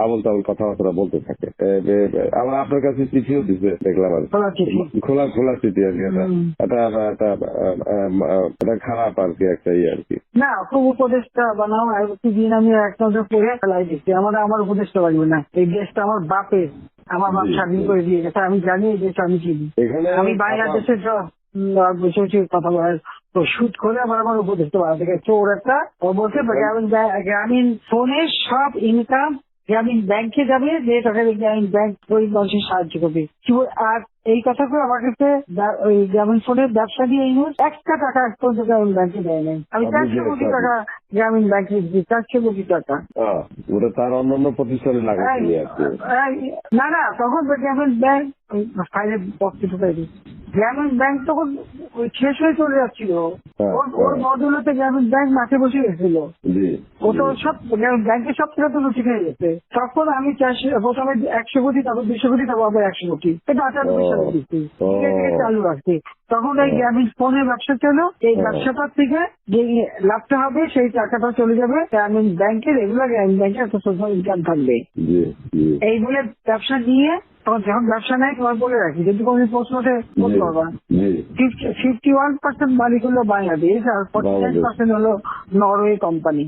আবল তাবল কথাবার্তা বলতে থাকে। আবার আপনার কাছে চিঠিও দিচ্ছে দেখলাম আর খোলা খোলা চিঠি আর কি এটা। এটা এটা এটা খারাপ আর কি একটা ইয়ে আর কি। না খুব উপদেশটা বানাও দিন আমি এক নজর পড়ে ফেলাই দিচ্ছি। আমার আমার উপদেশটা লাগবে না। এই দেশটা আমার বাপের আমার বাপ স্বাধীন করে দিয়ে গেছে আমি জানি এই দেশটা আমি চিনি। আমি বাংলাদেশের বসে বসে কথা বলার তো শুট করে আমার আমার বাড়া থেকে চোর একটা ও বলছে গ্রামীণ ব্যাংক- গ্রামীণ ফোনের সব ইনকাম গ্রামীণ ব্যাংকে যাবে যে দিয়ে গ্রামীণ ব্যাংক ওই মানুষের সাহায্য করবে। আর এই কথা করে আমার কাছে ওই গ্রামীণ ফোনের ব্যবসা দিয়ে এই মুহূর্তে একটা টাকা এক পর্যন্ত গ্রামীণ ব্যাংকে দেয় নাই। আমি চারশো কোটি টাকা গ্রামীণ ব্যাংকে দিচ্ছি চারশো কোটি টাকা। ওটা তার অন্যান্য প্রতিষ্ঠানে না না তখন তো গ্রামীণ ব্যাংক ফাইলে বক্সে ঢুকাই দিই। গ্রামীণ ব্যাংক তখন ওই শেষ হয়ে চলে যাচ্ছিল। হ্যাঁ, ওর ওর হ্যাঁ। বদলতে গ্রামীণ ব্যাংক মাঠে বসে গেছিল। ও তো সব ব্যাংকের সব থেকে তো খেয়ে গেছে। তখন আমি প্রথমে একশো কোটি তারপর দুশো কোটি তারপর আবার একশো কোটি। এটা ও, সালে দিচ্ছি চালু রাখছি তখন এই গ্রামীণ ফোনের ব্যবসা ছিল। এই ব্যবসাটার থেকে যে লাভটা হবে সেই টাকাটা চলে যাবে গ্রামীণ ব্যাংকের। এগুলো গ্রামীণ ব্যাংকের একটা সোশ্যাল ইনকাম থাকবে। এই বলে ব্যবসা নিয়ে তখন যখন ব্যবসা নেয় তোমার বলে রাখি যদি কোনো প্রশ্ন ওঠে বলতে পারবা ফিফটি ওয়ান পার্সেন্ট মালিক হলো বাংলাদেশ আর ফর্টি নাইন। পার্সেন্ট হলো নরওয়ে কোম্পানি